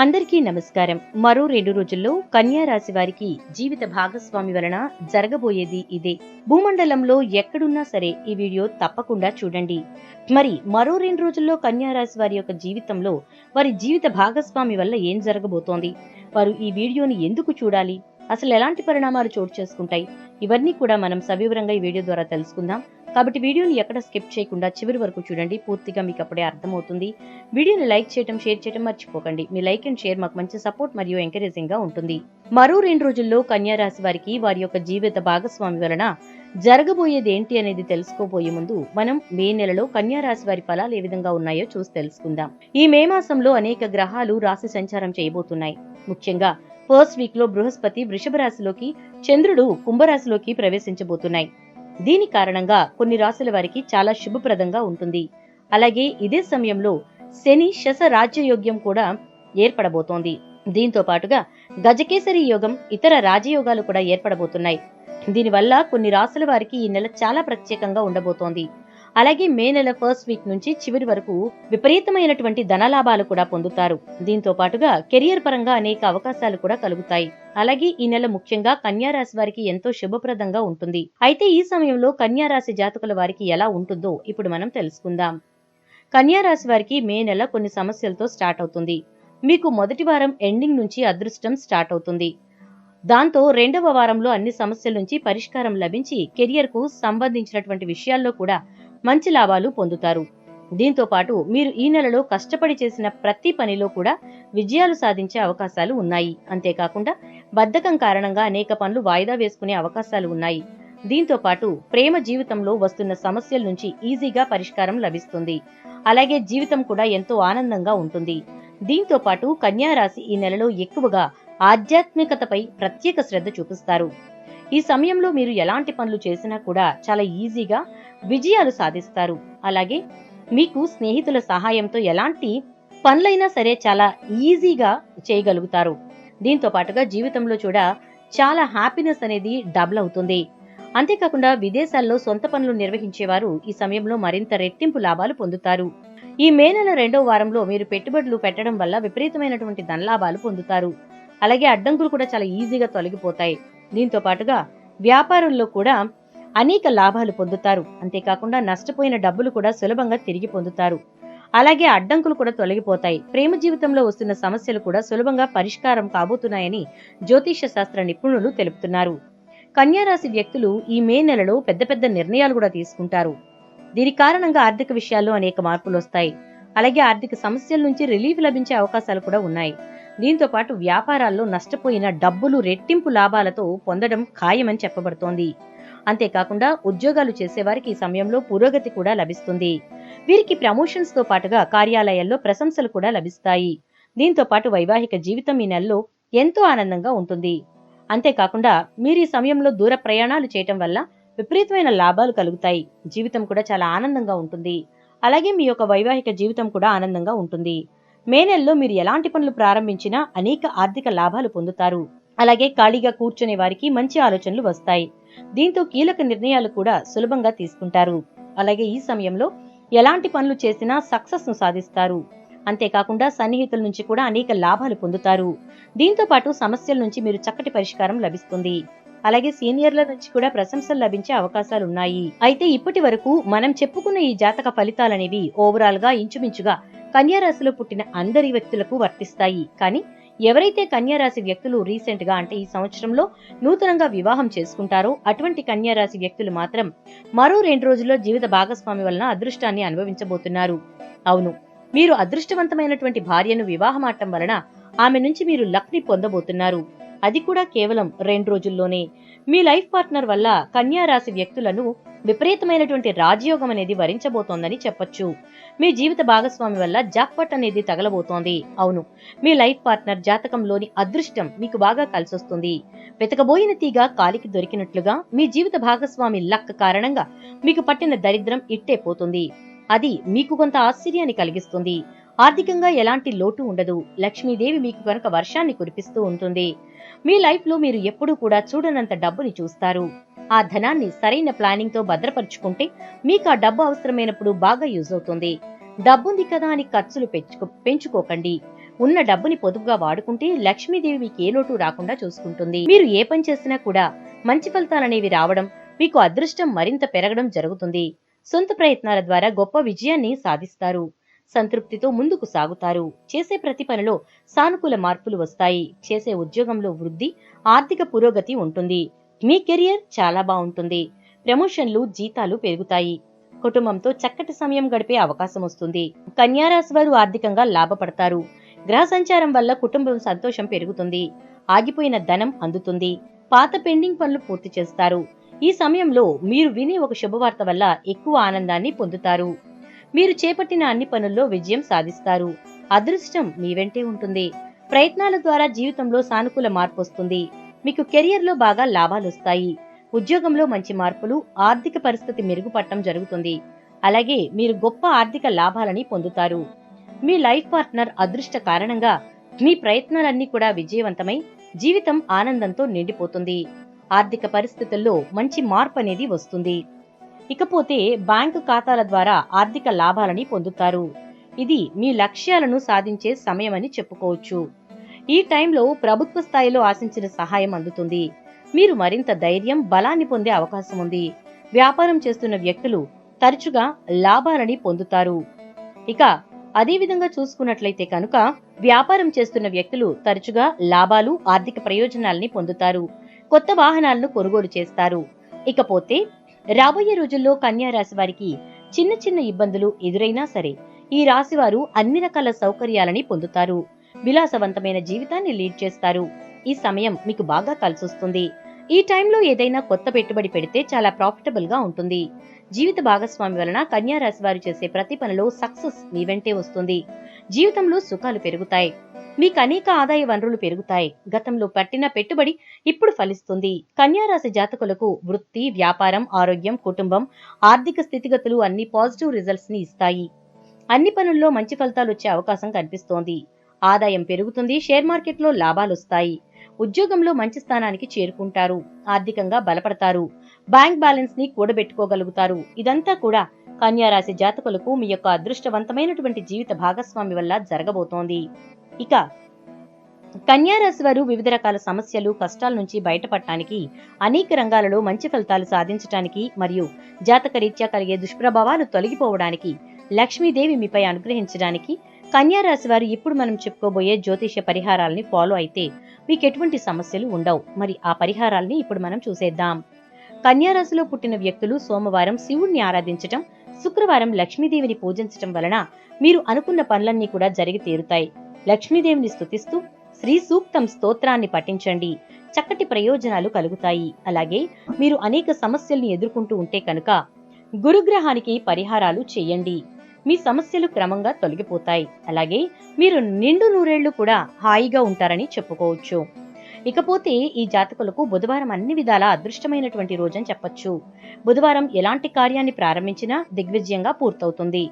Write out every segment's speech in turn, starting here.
అందరికీ నమస్కారం. మరో రెండు రోజుల్లో కన్యా రాశి వారికి జీవిత భాగస్వామి వలన జరగబోయేది ఇదే. భూమండలంలో ఎక్కడున్నా సరే ఈ వీడియో తప్పకుండా చూడండి. మరి మరో రెండు రోజుల్లో కన్యా రాశి వారి యొక్క జీవితంలో వారి జీవిత భాగస్వామి వల్ల ఏం జరగబోతోంది? వారు ఈ వీడియోని ఎందుకు చూడాలి? అసలు ఎలాంటి పరిణామాలు చోటు చేసుకుంటాయి? ఇవన్నీ కూడా మనం సవివరంగా ఈ వీడియో ద్వారా తెలుసుకుందాం. కాబట్టి వీడియోని ఎక్కడ స్కిప్ చేయకుండా చివరి వరకు చూడండి. పూర్తిగా మీకు అప్పుడే అర్థమవుతుంది. వీడియోని లైక్ చేయడం షేర్ చేయడం మర్చిపోకండి. మీ లైక్ అండ్ షేర్ మాకు మంచి సపోర్ట్ మరియు ఎంకరేజింగ్గా ఉంటుంది. మరో రెండు రోజుల్లో కన్యా రాశి వారికి వారి యొక్క జీవిత భాగస్వామి వలన జరగబోయేది ఏంటి అనేది తెలుసుకోబోయే ముందు మనం మే నెలలో కన్యా రాశి వారి ఫలాలు ఏ విధంగా ఉన్నాయో చూసి తెలుసుకుందాం. ఈ మే మాసంలో అనేక గ్రహాలు రాశి సంచారం చేయబోతున్నాయి. ముఖ్యంగా ఫస్ట్ వీక్లో బృహస్పతి వృషభ రాశిలోకి చంద్రుడు కుంభరాశిలోకి ప్రవేశించబోతున్నాయి. దీని కారణంగా కొన్ని రాశుల వారికి చాలా శుభప్రదంగా ఉంటుంది. అలాగే ఇదే సమయంలో శని శశ రాజ్యయోగ్యం కూడా ఏర్పడబోతోంది. దీంతో పాటుగా గజకేసరి యోగం ఇతర రాజయోగాలు కూడా ఏర్పడబోతున్నాయి. దీనివల్ల కొన్ని రాసుల వారికి ఈ నెల చాలా ప్రత్యేకంగా ఉండబోతోంది. అలాగే మే నెల ఫస్ట్ వీక్ నుంచి చివరి వరకు విపరీతమైనటువంటి ధనలాభాలు కూడా పొందుతారు. దీంతో పాటుగా కెరియర్ పరంగా అనేక అవకాశాలు కూడా కలుగుతాయి. అలాగే ఈ నెల ముఖ్యంగా కన్యా రాశి వారికి ఎంతో శుభప్రదంగా ఉంటుంది. అయితే ఈ సమయంలో కన్యారాశి జాతకుల వారికి ఎలా ఉంటుందో ఇప్పుడు మనం తెలుసుకుందాం. కన్యా రాశి వారికి మే నెల కొన్ని సమస్యలతో స్టార్ట్ అవుతుంది. మీకు మొదటి వారం ఎండింగ్ నుంచి అదృష్టం స్టార్ట్ అవుతుంది. దాంతో రెండవ వారంలో అన్ని సమస్యల నుంచి పరిష్కారం లభించి కెరియర్కు సంబంధించినటువంటి విషయాల్లో కూడా మంచి లాభాలు పొందుతారు. దీంతో పాటు మీరు ఈ నెలలో కష్టపడి చేసిన ప్రతి పనిలో కూడా విజయాలు సాధించే అవకాశాలు ఉన్నాయి. అంతేకాకుండా బద్ధకం కారణంగా అనేక పనులు వాయిదా వేసుకునే అవకాశాలు ఉన్నాయి. దీంతో పాటు ప్రేమ జీవితంలో వస్తున్న సమస్యల నుంచి ఈజీగా పరిష్కారం లభిస్తుంది. అలాగే జీవితం కూడా ఎంతో ఆనందంగా ఉంటుంది. దీంతో పాటు కన్యారాశి ఈ నెలలో ఎక్కువగా ఆధ్యాత్మికతపై ప్రత్యేక శ్రద్ధ చూపిస్తారు. ఈ సమయంలో మీరు ఎలాంటి పనులు చేసినా కూడా చాలా ఈజీగా విజయాలు సాధిస్తారు. అలాగే మీకు స్నేహితుల సహాయంతో ఎలాంటి పనులైనా సరే చాలా ఈజీగా చేయగలుగుతారు. దీంతో పాటుగా జీవితంలో కూడా చాలా హ్యాపీనెస్ అనేది డబుల్ అవుతుంది. అంతేకాకుండా విదేశాల్లో సొంత పనులు నిర్వహించేవారు ఈ సమయంలో మరింత రెట్టింపు లాభాలు పొందుతారు. ఈ మే నెల రెండో వారంలో మీరు పెట్టుబడులు పెట్టడం వల్ల విపరీతమైనటువంటి ధనలాభాలు పొందుతారు. అలాగే అడ్డంకులు కూడా చాలా ఈజీగా తొలగిపోతాయి. దీంతో పాటుగా వ్యాపారంలో కూడా అనేక లాభాలు పొందుతారు. అంతేకాకుండా నష్టపోయిన డబ్బులు కూడా సులభంగా తిరిగి పొందుతారు. అలాగే అడ్డంకులు కూడా తొలగిపోతాయి. ప్రేమ జీవితంలో వస్తున్న సమస్యలు కూడా సులభంగా పరిష్కారం కాబోతున్నాయని జ్యోతిష శాస్త్ర నిపుణులు తెలుపుతున్నారు. కన్యారాశి వ్యక్తులు ఈ మే నెలలో పెద్ద పెద్ద నిర్ణయాలు కూడా తీసుకుంటారు. దీని కారణంగా ఆర్థిక విషయాల్లో అనేక మార్పులు వస్తాయి. అలాగే ఆర్థిక సమస్యల నుంచి రిలీఫ్ లభించే అవకాశాలు కూడా ఉన్నాయి. దీంతో పాటు వ్యాపారాల్లో నష్టపోయిన డబ్బులు రెట్టింపు లాభాలతో పొందడం ఖాయమని చెప్పబడుతోంది. అంతేకాకుండా ఉద్యోగాలు చేసేవారికి ఈ సమయంలో పురోగతి కూడా లభిస్తుంది. వీరికి ప్రమోషన్స్తో పాటుగా కార్యాలయాల్లో ప్రశంసలు కూడా లభిస్తాయి. దీంతో పాటు వైవాహిక జీవితం ఈ నెలలో ఎంతో ఆనందంగా ఉంటుంది. అంతేకాకుండా మీరు ఈ సమయంలో దూర ప్రయాణాలు చేయటం వల్ల విపరీతమైన లాభాలు కలుగుతాయి. జీవితం కూడా చాలా ఆనందంగా ఉంటుంది. అలాగే మీ యొక్క వైవాహిక జీవితం కూడా ఆనందంగా ఉంటుంది. మే నెలలో మీరు ఎలాంటి పనులు ప్రారంభించినా అనేక ఆర్థిక లాభాలు పొందుతారు. అలాగే ఖాళీగా కూర్చునే వారికి మంచి ఆలోచనలు వస్తాయి. దీంతో కీలక నిర్ణయాలు కూడా సులభంగా తీసుకుంటారు. అలాగే ఈ సమయంలో ఎలాంటి పనులు చేసినా సక్సెస్ను సాధిస్తారు. అంతేకాకుండా సన్నిహితుల నుంచి కూడా అనేక లాభాలు పొందుతారు. దీంతో పాటు సమస్యల నుంచి మీరు చక్కటి పరిష్కారం లభిస్తుంది. అలాగే సీనియర్ల నుంచి కూడా ప్రశంసలు లభించే అవకాశాలు ఉన్నాయి. అయితే ఇప్పటి వరకు మనం చెప్పుకున్న ఈ జాతక ఫలితాలనేవి ఓవరాల్గా ఇంచుమించుగా కన్యారాశిలో పుట్టిన అందరి వ్యక్తులకు వర్తిస్తాయి. కానీ ఎవరైతే కన్యారాశి వ్యక్తులు రీసెంట్గా అంటే ఈ సంవత్సరంలో నూతనంగా వివాహం చేసుకుంటారో అటువంటి కన్యారాశి వ్యక్తులు మాత్రం మరో రెండు రోజుల్లో జీవిత భాగస్వామి వలన అదృష్టాన్ని అనుభవించబోతున్నారు. అవును మీరు అదృష్టవంతమైనటువంటి భార్యను వివాహమాటం వలన ఆమె నుంచి మీరు లక్ని పొందబోతున్నారు. అది కూడా కేవలం రెండు రోజుల్లోనే. మీ లైఫ్ పార్ట్నర్ వల్ల కన్యా రాశి వ్యక్తులను విపరీతమైనటువంటి రాజయోగం అనేది వరించబోతోందని చెప్పొచ్చు. మీ జీవిత భాగస్వామి వల్ల జాక్పట్ అనేది తగలబోతోంది. అవును మీ లైఫ్ పార్ట్నర్ జాతకంలోని అదృష్టం మీకు బాగా కలిసొస్తుంది. వెతకబోయిన తీగ కాలికి దొరికినట్లుగా మీ జీవిత భాగస్వామి లక్ కారణంగా మీకు పట్టిన దరిద్రం ఇట్టే పోతుంది. అది మీకు కొంత ఆశ్చర్యాన్ని కలిగిస్తుంది. ఆర్థికంగా ఎలాంటి లోటు ఉండదు. లక్ష్మీదేవి మీకు కనుక వర్షాన్ని కురిపిస్తూ ఉంటుంది. మీ లైఫ్లో మీరు ఎప్పుడూ కూడా చూడనంత డబ్బుని చూస్తారు. ఆ ధనాన్ని సరైన ప్లానింగ్తో భద్రపరుచుకుంటే మీకు ఆ డబ్బు అవసరమైనప్పుడు బాగా యూజ్ అవుతుంది. డబ్బుంది కదా అని ఖర్చులు పెంచుకో పెంచుకోకండి. ఉన్న డబ్బుని పొదుపుగా వాడుకుంటే లక్ష్మీదేవి మీకు ఏ లోటు రాకుండా చూసుకుంటుంది. మీరు ఏ పని చేసినా కూడా మంచి ఫలితాలనేవి రావడం మీకు అదృష్టం మరింత పెరగడం జరుగుతుంది. సొంత ప్రయత్నాల ద్వారా గొప్ప విజయాన్ని సాధిస్తారు. సంతృప్తితో ముందుకు సాగుతారు. చేసే ప్రతి పనిలో సానుకూల మార్పులు వస్తాయి. చేసే ఉద్యోగంలో వృద్ధి ఆర్థిక పురోగతి ఉంటుంది. మీ కెరియర్ చాలా బాగుంటుంది. ప్రమోషన్లు జీతాలు పెరుగుతాయి. కుటుంబంతో చక్కటి సమయం గడిపే అవకాశం వస్తుంది. కన్యారాశి వారు ఆర్థికంగా లాభపడతారు. గ్రహ సంచారం వల్ల కుటుంబం సంతోషం పెరుగుతుంది. ఆగిపోయిన ధనం అందుతుంది. పాత పెండింగ్ పనులు పూర్తి చేస్తారు. ఈ సమయంలో మీరు వినే ఒక శుభవార్త వల్ల ఎక్కువ ఆనందాన్ని పొందుతారు. మీరు చేపట్టిన అన్ని పనుల్లో విజయం సాధిస్తారు. అదృష్టం మీ వెంటే ఉంటుంది. ప్రయత్నాల ద్వారా జీవితంలో సానుకూల మార్పు వస్తుంది. మీకు కెరియర్లో బాగా లాభాలు వస్తాయి. ఉద్యోగంలో మంచి మార్పులు ఆర్థిక పరిస్థితి మెరుగుపడటం జరుగుతుంది. అలాగే మీరు గొప్ప ఆర్థిక లాభాలని పొందుతారు. మీ లైఫ్ పార్ట్నర్ అదృష్ట కారణంగా మీ ప్రయత్నాలన్నీ కూడా విజయవంతమై జీవితం ఆనందంతో నిండిపోతుంది. ఆర్థిక పరిస్థితుల్లో మంచి మార్పు అనేది వస్తుంది. ఇకపోతే బ్యాంకు ఖాతాల ద్వారా ఆర్థిక లాభాలని పొందుతారు. ఇది మీ లక్ష్యాలను సాధించే సమయమని చెప్పుకోవచ్చు. ఈ టైంలో ప్రభుత్వ స్థాయిలో ఆశించిన సహాయం అందుతుంది. మీరు మరింత ధైర్యం బలాన్ని పొందే అవకాశం ఉంది. వ్యాపారం చేస్తున్న వ్యక్తులు తరచుగా లాభాలని పొందుతారు. ఇక అదేవిధంగా చూసుకున్నట్లయితే కనుక వ్యాపారం చేస్తున్న వ్యక్తులు తరచుగా లాభాలు ఆర్థిక ప్రయోజనాల్ని పొందుతారు. కొత్త వాహనాలను కొనుగోలు చేస్తారు. ఇకపోతే రాబోయే రోజుల్లో కన్యా రాశి వారికి చిన్న చిన్న ఇబ్బందులు ఎదురైనా సరే ఈ రాశి వారు అన్ని రకాల సౌకర్యాలని పొందుతారు. విలాసవంతమైన జీవితాన్ని లీడ్ చేస్తారు. ఈ సమయం మీకు బాగా కలిసొస్తుంది. ఈ టైంలో ఏదైనా కొత్త పెట్టుబడి పెడితే చాలా ప్రాఫిటబుల్గా ఉంటుంది. జీవిత భాగస్వామి వలన కన్యా రాశి వారు చేసే ప్రతి పనిలో సక్సెస్ మీ వెంటే వస్తుంది. జీవితంలో సుఖాలు పెరుగుతాయి. మీకు అనేక ఆదాయ వనరులు పెరుగుతాయి. గతంలో పట్టిన పెట్టుబడి ఇప్పుడు ఫలిస్తుంది. కన్యారాశి జాతకులకు వృత్తి వ్యాపారం ఆరోగ్యం కుటుంబం ఆర్థిక స్థితిగతులు అన్ని పాజిటివ్ రిజల్ట్స్ని ఇస్తాయి. అన్ని పనుల్లో మంచి ఫలితాలు వచ్చే అవకాశం కనిపిస్తోంది. ఆదాయం పెరుగుతుంది షేర్ మార్కెట్లో లాభాలు వస్తాయి. ఉద్యోగంలో మంచి స్థానానికి చేరుకుంటారు. ఆర్థికంగా బలపడతారు. బ్యాంక్ బ్యాలెన్స్ని కూడబెట్టుకోగలుగుతారు. ఇదంతా కూడా కన్యారాశి జాతకులకు మీ యొక్క అదృష్టవంతమైనటువంటి జీవిత భాగస్వామి వల్ల జరగబోతోంది. ఇక కన్యారాశి వారు వివిధ రకాల సమస్యలు కష్టాల నుంచి బయటపడటానికి అనేక రంగాలలో మంచి ఫలితాలు సాధించటానికి మరియు జాతకరీత్యా కలిగే దుష్ప్రభావాలు తొలగిపోవడానికి లక్ష్మీదేవి మీపై అనుగ్రహించడానికి కన్యారాశి వారు ఇప్పుడు మనం చెప్పుకోబోయే జ్యోతిష పరిహారాలని ఫాలో అయితే మీకు ఎటువంటి సమస్యలు ఉండవు. మరి ఆ పరిహారాల్ని ఇప్పుడు మనం చూసేద్దాం. కన్యారాశిలో పుట్టిన వ్యక్తులు సోమవారం శివుణ్ణి ఆరాధించటం శుక్రవారం లక్ష్మీదేవిని పూజించటం వలన మీరు అనుకున్న పనులన్నీ కూడా జరిగి తీరుతాయి. లక్ష్మీదేవిని స్థుతిస్తూ శ్రీ సూక్తం స్తోత్రాన్ని పఠించండి. చక్కటి ప్రయోజనాలు కలుగుతాయి. అలాగే మీరు అనేక సమస్యల్ని ఎదుర్కొంటూ ఉంటే కనుక గురుగ్రహానికి పరిహారాలు చేయండి. మీ సమస్యలు క్రమంగా తొలగిపోతాయి. అలాగే మీరు నిండు నూరేళ్ళు కూడా హాయిగా ఉంటారని చెప్పుకోవచ్చు. ఇకపోతే ఈ జాతకులకు బుధవారం అన్ని విధాల అదృష్టమైనటువంటి రోజని చెప్పొచ్చు. బుధవారం ఎలాంటి కార్యాన్ని ప్రారంభించినా దిగ్విజయంగా పూర్తవుతుంది.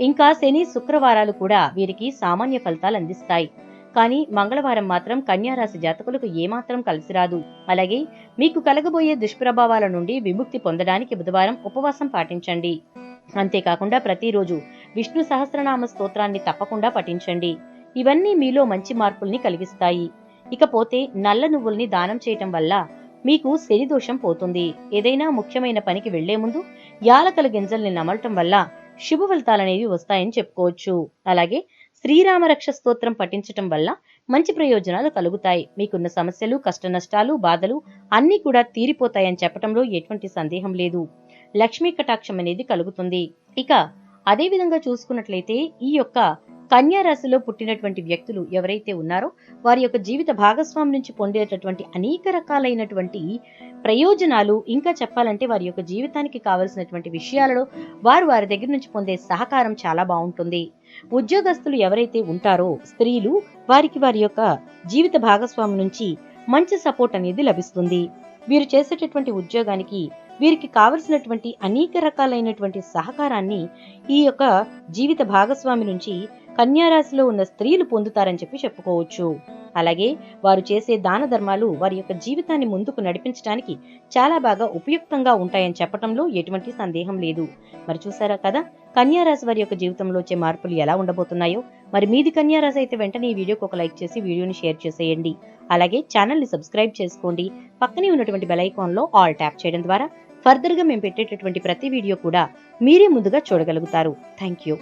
ఇంకా శని శుక్రవారాలు కూడా వీరికి సామాన్య ఫలితాలు అందిస్తాయి. కానీ మంగళవారం మాత్రం కన్యారాశి జాతకులకు ఏమాత్రం కలిసి రాదు. అలాగే మీకు కలగబోయే దుష్ప్రభావాల నుండి విముక్తి పొందడానికి బుధవారం ఉపవాసం పాటించండి. అంతేకాకుండా ప్రతిరోజు విష్ణు సహస్రనామ స్తోత్రాన్ని తప్పకుండా పఠించండి. ఇవన్నీ మీలో మంచి మార్పుల్ని కలిగిస్తాయి. ఇకపోతే నల్ల నువ్వుల్ని దానం చేయటం వల్ల మీకు శని దోషం పోతుంది. ఏదైనా ముఖ్యమైన పనికి వెళ్ళే ముందు యాలకల గింజల్ని నమలటం వల్ల శుభ ఫలితాలనేవి వస్తాయని చెప్పుకోవచ్చు. అలాగే శ్రీరామరక్ష స్తోత్రం పఠించటం వల్ల మంచి ప్రయోజనాలు కలుగుతాయి. మీకున్న సమస్యలు కష్ట నష్టాలు బాధలు అన్నీ కూడా తీరిపోతాయని చెప్పటంలో ఎటువంటి సందేహం లేదు. లక్ష్మీ కటాక్షం అనేది కలుగుతుంది. ఇక అదే విధంగా చూసుకున్నట్లయితే ఈ యొక్క కన్యారాశిలో పుట్టినటువంటి వ్యక్తులు ఎవరైతే ఉన్నారో వారి యొక్క జీవిత భాగస్వామి నుంచి పొందేటటువంటి అనేక రకాలైనటువంటి ప్రయోజనాలు ఇంకా చెప్పాలంటే వారి యొక్క జీవితానికి కావలసినటువంటి విషయాలలో వారు వారి దగ్గర నుంచి పొందే సహకారం చాలా బాగుంటుంది. ఉద్యోగస్తులు ఎవరైతే ఉంటారో స్త్రీలు వారికి వారి యొక్క జీవిత భాగస్వామి నుంచి మంచి సపోర్ట్ అనేది లభిస్తుంది. వీరు చేసేటటువంటి ఉద్యోగానికి వీరికి కావలసినటువంటి అనేక రకాలైనటువంటి సహకారాన్ని ఈ యొక్క జీవిత భాగస్వామి నుంచి కన్యారాశిలో ఉన్న స్త్రీలు పొందుతారని చెప్పి చెప్పుకోవచ్చు. అలాగే వారు చేసే దాన ధర్మాలు వారి యొక్క జీవితాన్ని ముందుకు నడిపించడానికి చాలా బాగా ఉపయుక్తంగా ఉంటాయని చెప్పడంలో ఎటువంటి సందేహం లేదు. మరి చూసారా కదా? కన్యారాశి వారి యొక్క జీవితంలో వచ్చే మార్పులు ఎలా ఉండబోతున్నాయో? మరి మీది కన్యారాశి అయితే వెంటనే ఈ వీడియోకి ఒక లైక్ చేసి వీడియోని షేర్ చేసేయండి. అలాగే ఛానల్ని సబ్స్క్రైబ్ చేసుకోండి. పక్కనే ఉన్నటువంటి బెల్ ఆల్ ట్యాప్ చేయడం ద్వారా ఫర్దర్గా మేము పెట్టేటటువంటి ప్రతి వీడియో కూడా మీరే ముందుగా చూడగలుగుతారు. Thank you.